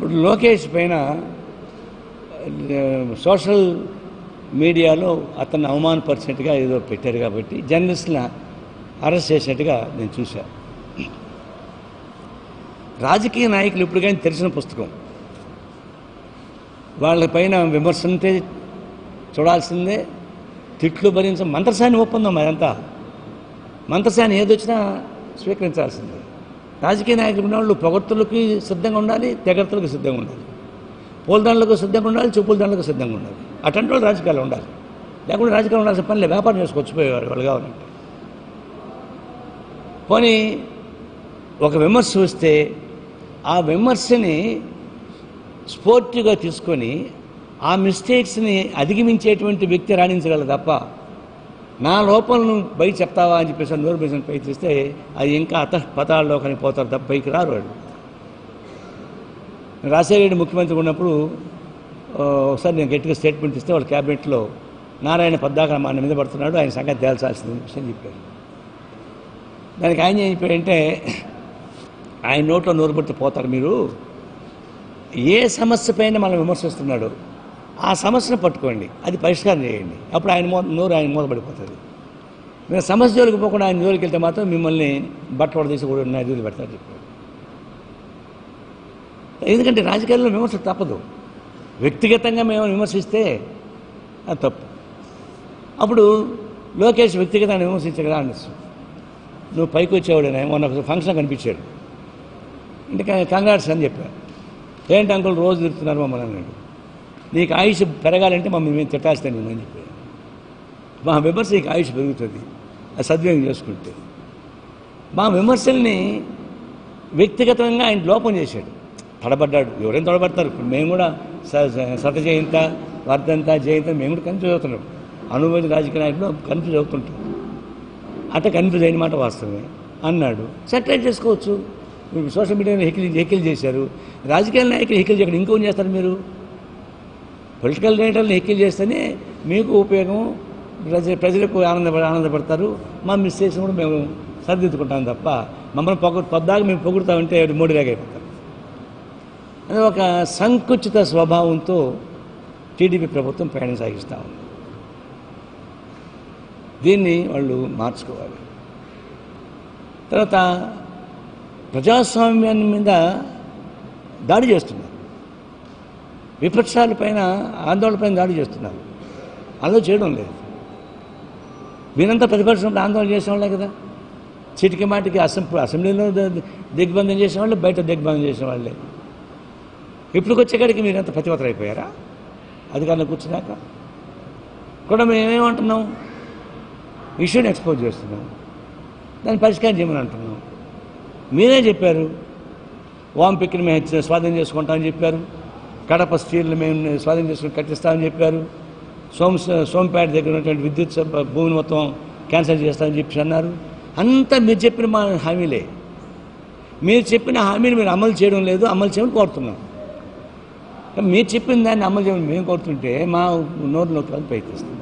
ఇప్పుడు లోకేష్ పైన సోషల్ మీడియాలో అతన్ని అవమానపరిచినట్టుగా ఏదో పెట్టారు కాబట్టి జర్నలిస్ట్ని అరెస్ట్ చేసినట్టుగా నేను చూశాను రాజకీయ నాయకులు ఇప్పుడు కానీ తెలిసిన పుస్తకం. వాళ్ళపైన విమర్శంతే చూడాల్సిందే తిట్లు భరించ మంత్రసాని ఒప్పందం అదంతా. మంత్రసాని ఏదొచ్చినా స్వీకరించాల్సిందే. రాజకీయ నాయకులు ఉన్నవాళ్ళు పొగడ్తలకి సిద్ధంగా ఉండాలి తెగడ్తలకు సిద్ధంగా ఉండాలి. పూలదండలకు సిద్ధంగా ఉండాలి చెప్పుల దండలకు సిద్ధంగా ఉండాలి. అటువంటి వాళ్ళు రాజకీయాలు ఉండాలి. లేకుండా రాజకీయాలు ఉండాల్సిన పనిలే వ్యాపారం చేసుకొచ్చి పోయేవారు వాళ్ళు కావాలంటే. పోనీ ఒక విమర్శ వస్తే ఆ విమర్శని స్పోర్టివ్గా తీసుకొని ఆ మిస్టేక్స్ని అధిగమించేటువంటి వ్యక్తి రాణించగలరు తప్ప నా లోపలను బయట చెప్తావా అని చెప్పేసి నోరు బేసిన ప్రయత్నిస్తే అది ఇంకా అత పతాల్లోకి పోతారు తప్ప పైకి రారు వాడు. రాజశేఖర ముఖ్యమంత్రి ఉన్నప్పుడు ఒకసారి నేను గట్టిగా స్టేట్మెంట్ ఇస్తే వాళ్ళ క్యాబినెట్లో నారాయణ పద్దాక మన మీద పడుతున్నాడు ఆయన సంగతి తేల్చాల్సింది విషయం చెప్పారు. దానికి ఆయన ఏం చెప్పాడంటే ఆయన నోట్లో నోరు పడితే పోతారు మీరు. ఏ సమస్య పైన మనం విమర్శిస్తున్నాడు? ఆ సమస్యను పట్టుకోండి. అది పరిష్కారం చేయండి. అప్పుడు ఆయన మో నోరు ఆయన మూతపడిపోతుంది. మీరు సమస్య జోలికి పోకుండా ఆయన జోలికి వెళ్తే మాత్రం మిమ్మల్ని బట్ట తీసి కూడా నదిలు పెడతారు చెప్పారు ఎందుకంటే రాజకీయాల్లో విమర్శ తప్పదు. వ్యక్తిగతంగా మేము విమర్శిస్తే అది తప్పు. అప్పుడు లోకేష్ వ్యక్తిగతంగా విమర్శించగలరా కదా అనిస్తుంది నువ్వు పైకి వచ్చేవాడనే? మొన్న ఒక ఫంక్షన్ కనిపించాడు. ఇంటికి కంగ్రాట్స్ అని చెప్పాను ఏంటి అంకుల్ రోజు తిరుగుతున్నారు మమ్మల్ని అన్నాడు. నీకు ఆయుష్ పెరగాలంటే మమ్మల్ని మేము తిట్టాల్సిందే నేను అని చెప్పాను మా విమర్శ నీకు ఆయుష్ పెరుగుతుంది. అది సద్వినియోగం చేసుకుంటే. మా విమర్శల్ని వ్యక్తిగతంగా ఆయన లోపం చేశాడు. తడబడ్డాడు. ఎవరైనా తడబడతారు. ఇప్పుడు మేము కూడా స- జయంత వర్ధంత జయంత మేము కూడా కన్ఫ్యూజ్ అవుతున్నాం. అనుభవం రాజకీయ నాయకులు కన్ఫ్యూజ్ అవుతుంటాం అట్ట కన్ఫ్యూజ్ అయిన మాట వాస్తవమే అన్నాడు. సెటిలైట్ చేసుకోవచ్చు. సోషల్ మీడియాలో హెకిల్ హెకిల్ చేశారు. రాజకీయ నాయకులు హెకిల్ చేయకుండా ఇంకోం చేస్తారు మీరు? పొలిటికల్ లీడర్లు హెకిల్ చేస్తేనే మీకు ఉపయోగం ప్రజ ప్రజలకు ఆనంద ఆనందపడతారు. మా మిస్టేక్స్ కూడా మేము సరిదిద్దుకుంటాం తప్ప మమ్మల్ని పొగ పొద్దాక మేము పొగుడుతామంటే మూడు అయిపోతాం అది ఒక సంకుచిత స్వభావంతో టీడీపీ ప్రభుత్వం ప్రయాణం సాగిస్తూ ఉంది. దీన్ని వాళ్ళు మార్చుకోవాలి. తర్వాత ప్రజాస్వామ్యాన్ని మీద దాడి చేస్తున్నారు. విపక్షాల పైన ఆందోళన పైన దాడి చేస్తున్నారు. అందులో చేయడం లేదు. వీరంతా ప్రతిపక్షంలో ఆందోళన చేసేవాళ్ళే కదా. చిటికి మాటికి అసెంబ్లీ అసెంబ్లీలో దిగ్బంధం దిగ్బంధం చేసేవాళ్ళే బయట దిగ్బంధం చేసేవాళ్ళే. ఇప్పుడు వచ్చేకాడికి మీరంత ప్రతివతలు అయిపోయారా? అధికారంలో కూర్చున్నాక? కూడా మేమేమంటున్నాం ఇష్యూని ఎక్స్పోజ్ చేస్తున్నాం. దాన్ని పరిష్కారం చేయమని అంటున్నాం. మీరే చెప్పారు? వాంపిక్ని మేము స్వాధీనం చేసుకుంటామని చెప్పారు. కడప స్టీల్ని మేము స్వాధీనం చేసుకుని కట్టిస్తామని చెప్పారు. సోమ సోంపేట దగ్గర ఉన్నటువంటి విద్యుత్ భూమిని మొత్తం క్యాన్సిల్ చేస్తామని చెప్పి అన్నారు. అంతా మీరు చెప్పిన మా హామీలే. మీరు చెప్పిన హామీని మీరు అమలు చేయడం లేదు అమలు చేయమని కోరుతున్నాం. మీరు చెప్పిన దాన్ని అమలు చేయమని మేము కోరుతుంటే మా నోరు నొక్కి ప్రయత్నిస్తాం.